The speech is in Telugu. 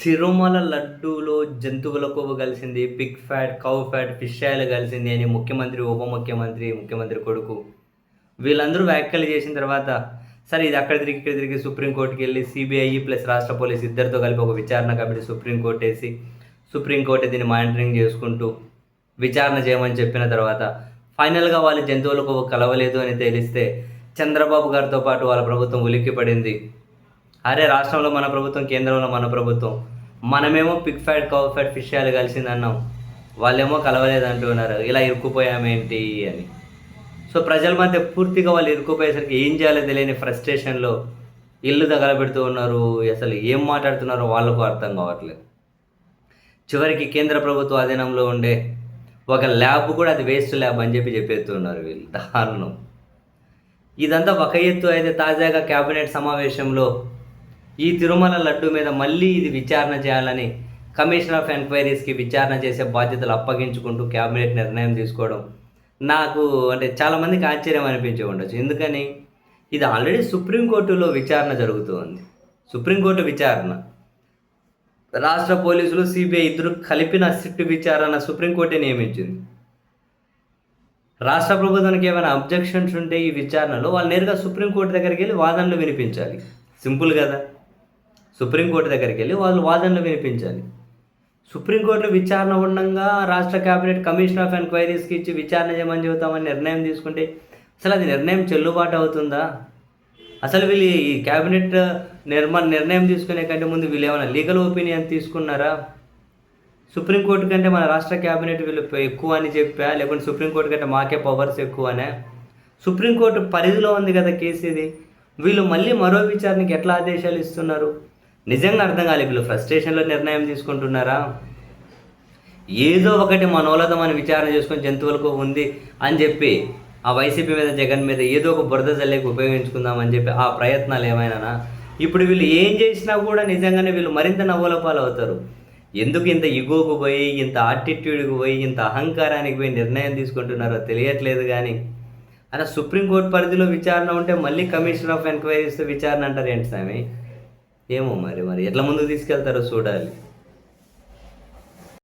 తిరుమల లడ్డూలో జంతువుల కొవ్వు కలిసింది pig fat cow fat fish oil కలిసింది అని ముఖ్యమంత్రి ఉప ముఖ్యమంత్రి ముఖ్యమంత్రి కొడుకు. వీళ్ళందరూ వ్యాఖ్యలు చేసిన తర్వాత సరే ఇది అక్కడ తిరిగి ఇక్కడ తిరిగి సుప్రీంకోర్టుకి వెళ్ళి సిబిఐ ప్లస్ రాష్ట్ర పోలీస్ ఇద్దరితో కలిపి ఒక విచారణ కమిటీ సుప్రీంకోర్టు వేసి సుప్రీంకోర్టు దీన్ని మానిటరింగ్ చేసుకుంటూ విచారణ చేయమని చెప్పిన తర్వాత ఫైనల్గా వాళ్ళ జంతువుల కొవ్వు కలవలేదు అని తేలిస్తే చంద్రబాబు గారితో పాటు వాళ్ళ ప్రభుత్వం ఉలిక్కి పడింది అరే రాష్ట్రంలో మన ప్రభుత్వం కేంద్రంలో మన ప్రభుత్వం మనమేమో pig fat cow fat fish oil కలిసింది అన్నాం. వాళ్ళేమో కలవలేదు అంటున్నారు ఇలా ఇరుక్కుపోయామేంటి అని. సో ప్రజల మధ్య పూర్తిగా వాళ్ళు ఇరుక్కుపోయేసరికి ఏం చేయాలో తెలియని ఫ్రస్ట్రేషన్లో ఇల్లు తగలబెడుతూ ఉన్నారు. అసలు ఏం మాట్లాడుతున్నారో వాళ్ళకు అర్థం కావట్లేదు. చివరికి కేంద్ర ప్రభుత్వ అధీనంలో ఉండే ఒక ల్యాబ్ కూడా అది వేస్ట్ ల్యాబ్ అని చెప్పి చెప్పేస్తున్నారు వీళ్ళు. దారుణం. ఇదంతా ఒక ఎత్తు అయితే తాజాగా క్యాబినెట్ సమావేశంలో ఈ తిరుమల లడ్డు మీద మళ్ళీ ఇది విచారణ చేయాలని కమిషన్ ఆఫ్ ఎంక్వైరీస్కి విచారణ చేసే బాధ్యతలు అప్పగించుకుంటూ కేబినెట్ నిర్ణయం తీసుకోవడం నాకు అంటే చాలామందికి ఆశ్చర్యం అనిపించి ఉండొచ్చు. ఎందుకని? ఇది ఆల్రెడీ సుప్రీంకోర్టులో విచారణ జరుగుతూ ఉంది. సుప్రీంకోర్టు విచారణ. రాష్ట్ర పోలీసులు సిబిఐ ఇద్దరు కలిపిన సిట్ విచారణ సుప్రీంకోర్టే నియమించింది. రాష్ట్ర ప్రభుత్వానికి ఏమైనా అబ్జెక్షన్స్ ఉంటే ఈ విచారణలో వాళ్ళు నేరుగా సుప్రీంకోర్టు దగ్గరికి వెళ్ళి వాదనలు వినిపించాలి. సింపుల్ కదా. సుప్రీంకోర్టు దగ్గరికి వెళ్ళి వాళ్ళు వాదనలు వినిపించాలి. సుప్రీంకోర్టులో విచారణ ఉండగా రాష్ట్ర కేబినెట్ కమిషన్ ఆఫ్ ఎంక్వైరీస్కి ఇచ్చి విచారణ చేయమని చెబుతామని నిర్ణయం తీసుకుంటే అసలు అది నిర్ణయం చెల్లుబాటు అవుతుందా? అసలు వీళ్ళు ఈ క్యాబినెట్ నిర్మ నిర్ణయం తీసుకునే కంటే ముందు వీళ్ళు ఏమైనా లీగల్ ఒపీనియన్ తీసుకున్నారా? సుప్రీంకోర్టు కంటే మన రాష్ట్ర క్యాబినెట్ వీళ్ళు ఎక్కువ అని చెప్పా లేకుంటే సుప్రీంకోర్టు కంటే మాకే పవర్స్ ఎక్కువ అనే సుప్రీంకోర్టు పరిధిలో ఉంది కదా కేసు ఇది. వీళ్ళు మళ్ళీ మరో విచారణకి ఎట్లా ఆదేశాలు ఇస్తున్నారు? నిజంగా అర్థం కాలేదు వీళ్ళు ఫ్రస్ట్రేషన్లో నిర్ణయం తీసుకుంటున్నారా? ఏదో ఒకటి మనోలత మనం విచారణ చేసుకొని జంతువులకు ఉంది అని చెప్పి ఆ వైసీపీ మీద జగన్ మీద ఏదో ఒక బురద జల్లేకి ఉపయోగించుకుందామని చెప్పి ఆ ప్రయత్నాలు ఏమైనా ఇప్పుడు వీళ్ళు ఏం చేసినా కూడా నిజంగానే వీళ్ళు మరింత నవ్వులపాలు అవుతారు. ఎందుకు ఇంత ఇగోకు పోయి ఇంత ఆటిట్యూడ్కి పోయి ఇంత అహంకారానికి పోయి నిర్ణయం తీసుకుంటున్నారో తెలియట్లేదు కానీ అలా సుప్రీంకోర్టు పరిధిలో విచారణ ఉంటే మళ్ళీ కమిషన్ ఆఫ్ ఎంక్వైరీస్ విచారణ అంటారు ఏంటి స్వామి ఏమో మరి మరి ఎట్లా ముందుకు తీసుకెళ్తారో చూడాలి.